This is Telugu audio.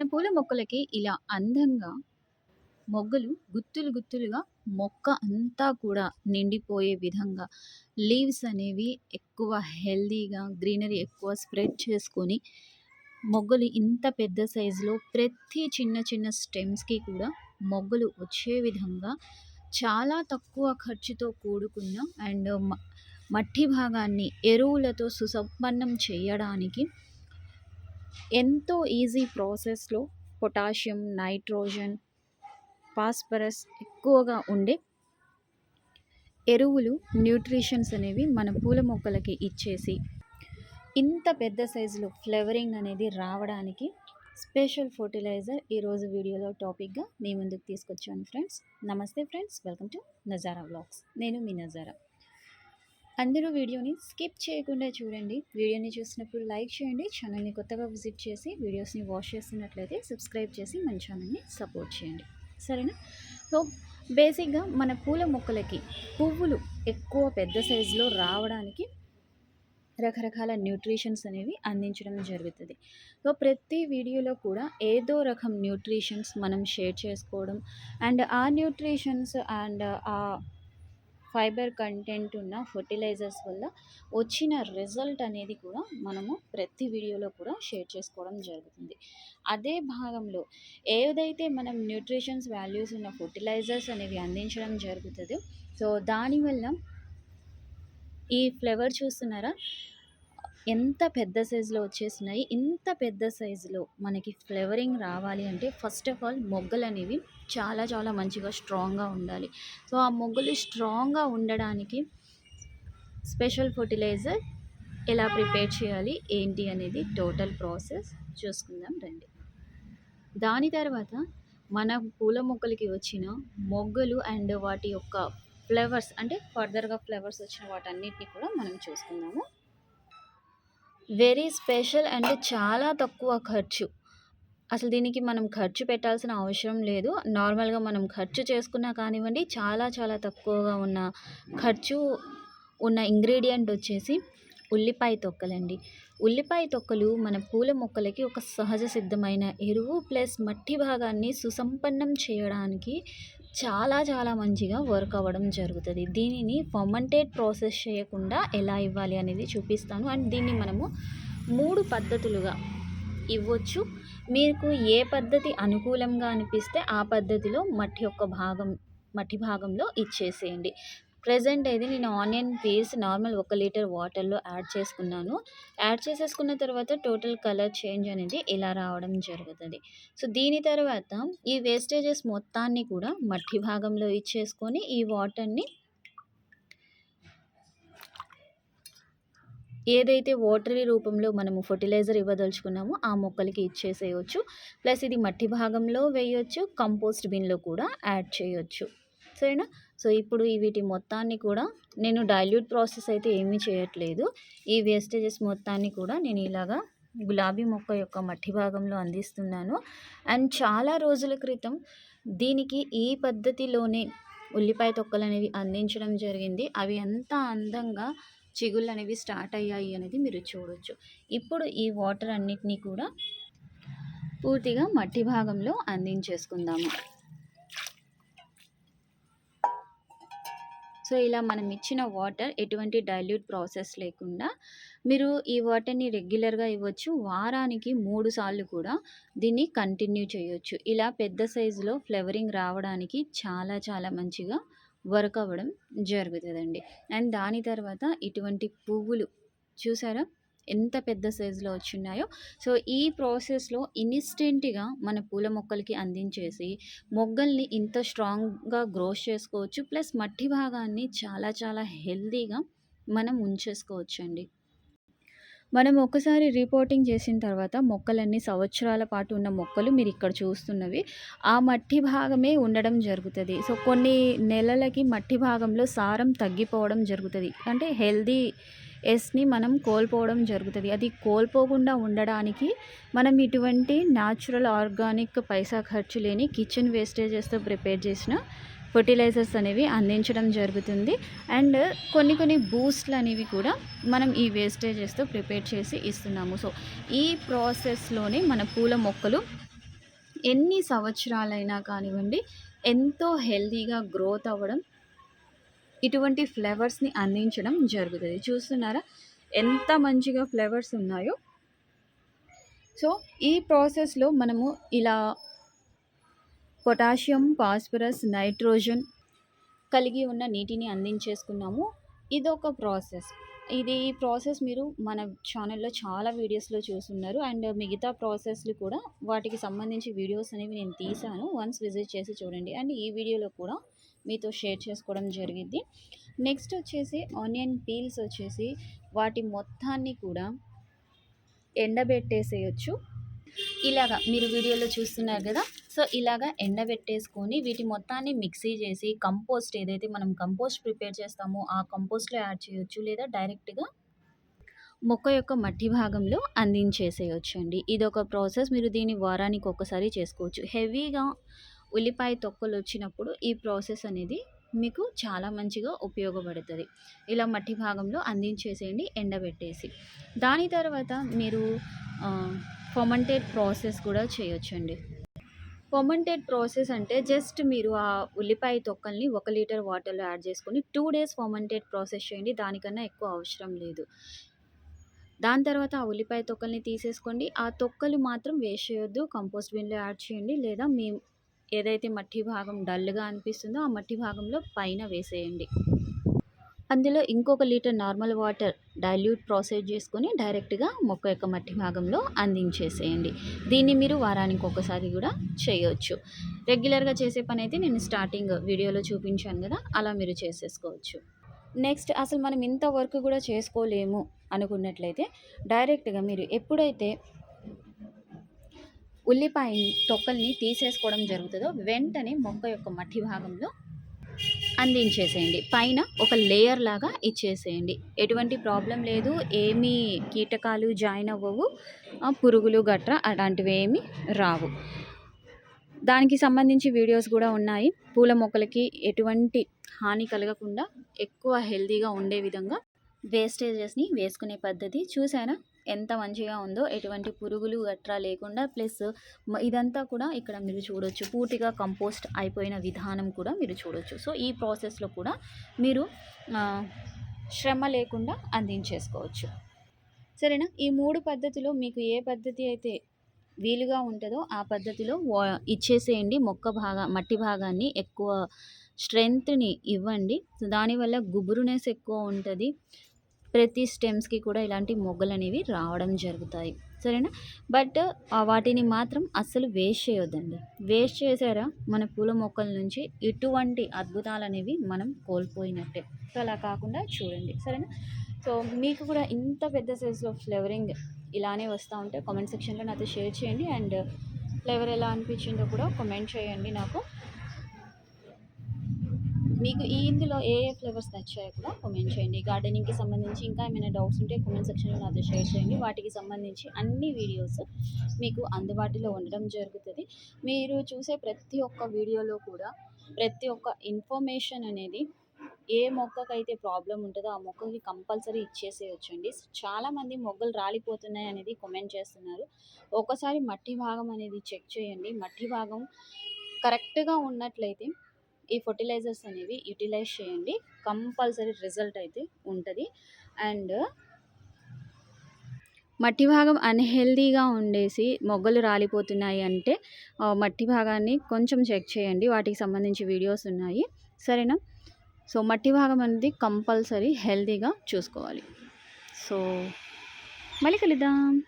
మన పూల మొక్కలకి ఇలా అందంగా మొగ్గలు గుత్తులు గుత్తులుగా మొక్క అంతా కూడా నిండిపోయే విధంగా లీవ్స్ అనేవి ఎక్కువ హెల్దీగా గ్రీనరీ ఎక్కువ స్ప్రెడ్ చేసుకొని మొగ్గలు ఇంత పెద్ద సైజులో ప్రతి చిన్న చిన్న స్టెమ్స్కి కూడా మొగ్గలు వచ్చే విధంగా చాలా తక్కువ ఖర్చుతో కూడుకున్న అండ్ మట్టి భాగాన్ని ఎరువులతో సుసంపన్నం చేయడానికి ఎంతో ఈజీ ప్రాసెస్లో పొటాషియం నైట్రోజన్ ఫాస్ఫరస్ ఎక్కువగా ఉండే ఎరువులు న్యూట్రిషన్స్ అనేవి మన పూల మొక్కలకి ఇచ్చేసి ఇంత పెద్ద సైజులో ఫ్లేవరింగ్ అనేది రావడానికి స్పెషల్ ఫర్టిలైజర్ ఈరోజు వీడియోలో టాపిక్గా మీ ముందుకు తీసుకొచ్చాను ఫ్రెండ్స్. నమస్తే friends welcome to Nazara vlogs. నేను మీ నజారా. అందరూ వీడియోని స్కిప్ చేయకుండా చూడండి. వీడియోని చూసినప్పుడు లైక్ చేయండి. ఛానల్ని కొత్తగా విజిట్ చేసి వీడియోస్ని వాష్ చేస్తున్నట్లయితే సబ్స్క్రైబ్ చేసి మన ఛానల్ని సపోర్ట్ చేయండి. సరేనా? సో బేసిక్గా మన పూల మొక్కలకి పువ్వులు ఎక్కువ పెద్ద సైజులో రావడానికి రకరకాల న్యూట్రిషన్స్ అనేవి అందించడం జరుగుతుంది. సో ప్రతి వీడియోలో కూడా ఏదో రకం న్యూట్రిషన్స్ మనం షేర్ చేసుకోవడం అండ్ ఆ న్యూట్రిషన్స్ అండ్ ఆ ఫైబర్ కంటెంట్ ఉన్న ఫర్టిలైజర్స్ వల్ల వచ్చిన రిజల్ట్ అనేది కూడా మనము ప్రతి వీడియోలో కూడా షేర్ చేసుకోవడం జరుగుతుంది. అదే భాగంలో ఏదైతే మనం న్యూట్రిషన్స్ వాల్యూస్ ఉన్న ఫర్టిలైజర్స్ అనేవి అందించడం జరుగుతుందో సో దానివల్ల ఈ ఫ్లేవర్ చూస్తున్నారా? ఎంత పెద్ద సైజులో వచ్చేసినాయి ఇంత పెద్ద సైజులో మనకి ఫ్లేవరింగ్ రావాలి అంటే ఫస్ట్ ఆఫ్ ఆల్ మొగ్గలు అనేవి చాలా చాలా మంచిగా స్ట్రాంగ్గా ఉండాలి. సో ఆ మొగ్గలు స్ట్రాంగ్గా ఉండడానికి స్పెషల్ ఫర్టిలైజర్ ఎలా ప్రిపేర్ చేయాలి ఏంటి అనేది టోటల్ ప్రాసెస్ చూసుకుందాం రండి. దాని తర్వాత మన పూల మొక్కలకి వచ్చిన మొగ్గలు అండ్ వాటి యొక్క ఫ్లేవర్స్ అంటే ఫర్దర్గా ఫ్లేవర్స్ వచ్చిన వాటన్నిటిని కూడా మనం చూసుకుందాము. వెరీ స్పెషల్ అండ్ చాలా తక్కువ ఖర్చు. అసలు దీనికి మనం ఖర్చు పెట్టాల్సిన అవసరం లేదు. నార్మల్గా మనం ఖర్చు చేసుకున్నా కానివ్వండి చాలా చాలా తక్కువగా ఉన్న ఖర్చు ఉన్న ఇంగ్రీడియంట్ వచ్చేసి ఉల్లిపాయ తొక్కలండి. ఉల్లిపాయ తొక్కలు మన పూల మొక్కలకి ఒక సహజ సిద్ధమైన ఎరువు ప్లస్ మట్టి భాగాన్ని సుసంపన్నం చేయడానికి చాలా చాలా మంచిగా వర్క్ అవ్వడం జరుగుతుంది. దీనిని ఫర్మంటేట్ ప్రాసెస్ చేయకుండా ఎలా ఇవ్వాలి అనేది చూపిస్తాను. అండ్ దీన్ని మనము మూడు పద్ధతులుగా ఇవ్వచ్చు. మీకు ఏ పద్ధతి అనుకూలంగా అనిపిస్తే ఆ పద్ధతిలో మట్టి యొక్క భాగం మట్టి భాగంలో ఇచ్చేసేయండి. ప్రజెంట్ అయితే నేను ఆనియన్ పీస్ నార్మల్ ఒక లీటర్ వాటర్లో యాడ్ చేసుకున్నాను. యాడ్ చేసేసుకున్న తర్వాత టోటల్ కలర్ చేంజ్ అనేది ఇలా రావడం జరుగుతుంది. సో దీని తర్వాత ఈ వేస్టేజెస్ మొత్తాన్ని కూడా మట్టి భాగంలో ఇచ్చేసుకొని ఈ వాటర్ని ఏదైతే వాటరీ రూపంలో మనము ఫర్టిలైజర్ ఇవ్వదలుచుకున్నామో ఆ మొక్కలకి ఇచ్చేసేయచ్చు. ప్లస్ ఇది మట్టి భాగంలో వేయొచ్చు కంపోస్ట్ బిన్లో కూడా యాడ్ చేయొచ్చు. సరేనా? సో ఇప్పుడు వీటి మొత్తాన్ని కూడా నేను డైల్యూట్ ప్రాసెస్ అయితే ఏమీ చేయట్లేదు. ఈ వేస్టేజెస్ మొత్తాన్ని కూడా నేను ఇలాగా గులాబీ మొక్క యొక్క మట్టి భాగంలో అందిస్తున్నాను. అండ్ చాలా రోజుల క్రితం దీనికి ఈ పద్ధతిలోనే ఉల్లిపాయ తొక్కలు అనేవి అందించడం జరిగింది. అవి ఎంత అందంగా చిగుళ్ళు అనేవి స్టార్ట్ అయ్యాయి అనేది మీరు చూడొచ్చు. ఇప్పుడు ఈ వాటర్ అన్నిటినీ కూడా పూర్తిగా మట్టి భాగంలో అందించేసుకుందాము. సో ఇలా మనం ఇచ్చిన వాటర్ ఎటువంటి డైల్యూట్ ప్రాసెస్ లేకుండా మీరు ఈ వాటర్ని రెగ్యులర్గా ఇవ్వచ్చు. వారానికి మూడు సార్లు కూడా దీన్ని కంటిన్యూ చేయొచ్చు. ఇలా పెద్ద సైజులో ఫ్లేవరింగ్ రావడానికి చాలా చాలా మంచిగా వర్క్ అవ్వడం జరుగుతుందండి. అండ్ దాని తర్వాత ఇటువంటి పువ్వులు చూసారా? ఎంత పెద్ద సైజులో వచ్చిన్నాయో. సో ఈ ప్రాసెస్లో ఇన్స్టెంట్గా మన పూల మొక్కలకి అందించేసి మొగ్గల్ని ఇంత స్ట్రాంగ్గా గ్రోస్ చేసుకోవచ్చు. ప్లస్ మట్టి భాగాన్ని చాలా చాలా హెల్దీగా మనం ఉంచేసుకోవచ్చండి. మనం ఒకసారి రిపోర్టింగ్ చేసిన తర్వాత మొక్కలన్నీ సంవత్సరాల పాటు ఉన్న మొక్కలు మీరు ఇక్కడ చూస్తున్నవి ఆ మట్టి భాగమే ఉండడం జరుగుతుంది. సో కొన్ని నెలలకి మట్టి భాగంలో సారం తగ్గిపోవడం జరుగుతుంది. అంటే హెల్దీ ఎస్ని మనం కోల్పోవడం జరుగుతుంది. అది కోల్పోకుండా ఉండడానికి మనం ఇటువంటి న్యాచురల్ ఆర్గానిక్ పైసా ఖర్చు లేని కిచెన్ వేస్టేజెస్తో ప్రిపేర్ చేసిన ఫర్టిలైజర్స్ అనేవి అందించడం జరుగుతుంది. అండ్ కొన్ని కొన్ని బూస్ట్లు అనేవి కూడా మనం ఈ వేస్టేజెస్తో ప్రిపేర్ చేసి ఇస్తున్నాము. సో ఈ ప్రాసెస్లోనే మన పూల మొక్కలు ఎన్ని సంవత్సరాలైనా కానివ్వండి ఎంతో హెల్తీగా గ్రోత్ అవ్వడం ఇటువంటి ఫ్లేవర్స్ని అందించడం జరుగుతుంది. చూస్తున్నారా? ఎంత మంచిగా ఫ్లేవర్స్ ఉన్నాయో. సో ఈ ప్రాసెస్లో మనము ఇలా పొటాషియం ఫాస్ఫరస్ నైట్రోజన్ కలిగి ఉన్న నీటిని అందించేసుకున్నాము. ఇదొక ప్రాసెస్. ఇది ఈ ప్రాసెస్ మీరు మన ఛానల్లో చాలా వీడియోస్లో చూస్తున్నారు. అండ్ మిగతా ప్రాసెస్లు కూడా వాటికి సంబంధించి వీడియోస్ అనేవి నేను తీసాను. వన్స్ విజిట్ చేసి చూడండి. అండ్ ఈ వీడియోలో కూడా మీతో షేర్ చేసుకోవడం జరిగింది. నెక్స్ట్ వచ్చేసి ఆనియన్ పీల్స్ వచ్చేసి వాటి మొత్తాన్ని కూడా ఎండబెట్టేసేయచ్చు. ఇలాగా మీరు వీడియోలో చూస్తున్నారు కదా సో ఇలాగా ఎండబెట్టేసుకొని వీటి మొత్తాన్ని మిక్సీ చేసి కంపోస్ట్ ఏదైతే మనం కంపోస్ట్ ప్రిపేర్ చేస్తామో ఆ కంపోస్ట్లో యాడ్ చేయొచ్చు లేదా డైరెక్ట్గా మొక్క యొక్క మట్టి భాగంలో అందించేసేయచ్చు అండి ఇది ఒక ప్రాసెస్ మీరు దీన్ని వారానికి ఒకసారి చేసుకోవచ్చు. హెవీగా ఉల్లిపాయ తొక్కలు వచ్చినప్పుడు ఈ ప్రాసెస్ అనేది మీకు చాలా మంచిగా ఉపయోగపడుతుంది. ఇలా మట్టి భాగంలో అందించేసేయండి ఎండబెట్టేసి. దాని తర్వాత మీరు ఫొమంటేడ్ ప్రాసెస్ కూడా చేయొచ్చండి. ఫొమంటేడ్ ప్రాసెస్ అంటే జస్ట్ మీరు ఆ ఉల్లిపాయ తొక్కల్ని ఒక లీటర్ వాటర్లో యాడ్ చేసుకొని టూ డేస్ ఫొమంటేడ్ ప్రాసెస్ చేయండి దానికన్నా ఎక్కువ అవసరం లేదు. దాని తర్వాత ఆ ఉల్లిపాయ తొక్కల్ని తీసేసుకోండి. ఆ తొక్కలు మాత్రం వేస్ట్ చేయొద్దు కంపోస్ట్ బిన్లో యాడ్ చేయండి లేదా మీ ఏదైతే మట్టి భాగం డల్గా అనిపిస్తుందో ఆ మట్టి భాగంలో పైన వేసేయండి. అందులో ఇంకొక litre normal water dilute process చేసుకొని డైరెక్ట్గా మొక్క యొక్క మట్టి భాగంలో అందించేసేయండి. దీన్ని మీరు వారానికి ఒకసారి కూడా చేయొచ్చు. రెగ్యులర్గా చేసే పని అయితే నేను స్టార్టింగ్ వీడియోలో చూపించాను కదా అలా మీరు చేసేసుకోవచ్చు. నెక్స్ట్ అసలు మనం ఇంత వర్క్ కూడా చేసుకోలేము అనుకున్నట్లయితే డైరెక్ట్గా మీరు ఎప్పుడైతే ఉల్లిపాయ తొక్కల్ని తీసేసుకోవడం జరుగుతుందో వెంటనే మొక్క యొక్క మట్టి భాగంలో అందించేసేయండి. పైన ఒక లేయర్ లాగా ఇచ్చేసేయండి. ఎటువంటి ప్రాబ్లం లేదు. ఏమీ కీటకాలు జాయిన్ అవ్వవు. పురుగులు గట్రా అలాంటివి ఏమీ రావు. దానికి సంబంధించి వీడియోస్ కూడా ఉన్నాయి. పూల మొక్కలకి ఎటువంటి హాని కలగకుండా ఎక్కువ హెల్తీగా ఉండే విధంగా వేస్టేజెస్ని వేసుకునే పద్ధతి చూసారా? ఎంత మంచిగా ఉందో ఎటువంటి పురుగులు గట్రా లేకుండా ప్లస్ ఇదంతా కూడా ఇక్కడ మీరు చూడొచ్చు. పూర్తిగా కంపోస్ట్ అయిపోయిన విధానం కూడా మీరు చూడొచ్చు. సో ఈ ప్రాసెస్లో కూడా మీరు శ్రమ లేకుండా అందించేసుకోవచ్చు. సరేనా? ఈ మూడు పద్ధతిలో మీకు ఏ పద్ధతి అయితే వీలుగా ఉంటుందో ఆ పద్ధతిలో ఇచ్చేసేయండి. మొక్క భాగా మట్టి భాగాన్ని ఎక్కువ స్ట్రెంగ్త్ని ఇవ్వండి. దానివల్ల గుబురునెస్ ఎక్కువ ఉంటుంది. ప్రతి స్టెమ్స్కి కూడా ఇలాంటి మొగ్గలు అనేవి రావడం జరుగుతాయి. సరేనా? బట్ వాటిని మాత్రం అస్సలు వేస్ట్ చేయొద్దండి. వేస్ట్ చేసారా? మన పూల మొక్కల నుంచి ఇటువంటి అద్భుతాలు అనేవి మనం కోల్పోయినట్టే. సో అలా కాకుండా చూడండి. సరేనా? సో మీకు కూడా ఇంత పెద్ద సైజులో ఫ్లేవరింగ్ ఇలానే వస్తూ ఉంటే కామెంట్ సెక్షన్లో నాతో షేర్ చేయండి. అండ్ ఫ్లేవర్ ఎలా అనిపించిందో కూడా కామెంట్ చేయండి నాకు. మీకు ఈ ఇందులో ఏ ఏ ఫ్లేవర్స్ నచ్చాయో కూడా కామెంట్ చేయండి. గార్డెనింగ్కి సంబంధించి ఇంకా ఏమైనా డౌట్స్ ఉంటే కామెంట్ సెక్షన్లో నాతో షేర్ చేయండి. వాటికి సంబంధించి అన్ని వీడియోస్ మీకు అందుబాటులో ఉండడం జరుగుతుంది. మీరు చూసే ప్రతి ఒక్క వీడియోలో కూడా ప్రతి ఒక్క ఇన్ఫర్మేషన్ అనేది ఏ మొక్కకైతే ప్రాబ్లం ఉంటుందో ఆ మొక్కకి కంపల్సరీ ఇచ్చేసేయచ్చండి. చాలామంది మొగ్గలు రాలిపోతున్నాయి అనేది కామెంట్ చేస్తున్నారు. ఒకసారి మట్టి భాగం అనేది చెక్ చేయండి. మట్టి భాగం కరెక్ట్గా ఉన్నట్లయితే ఈ ఫర్టిలైజర్స్ అనేవి యూటిలైజ్ చేయండి. కంపల్సరీ రిజల్ట్ అయితే ఉంటుంది. అండ్ మట్టి భాగం అన్హెల్దీగా ఉండేసి మొగ్గలు రాలిపోతున్నాయి అంటే మట్టి భాగాన్ని కొంచెం చెక్ చేయండి. వాటికి సంబంధించి వీడియోస్ ఉన్నాయి. సరేనా? సో మట్టి భాగం అనేది కంపల్సరీ హెల్దీగా చూసుకోవాలి. సో మళ్ళీ కలుద్దాం.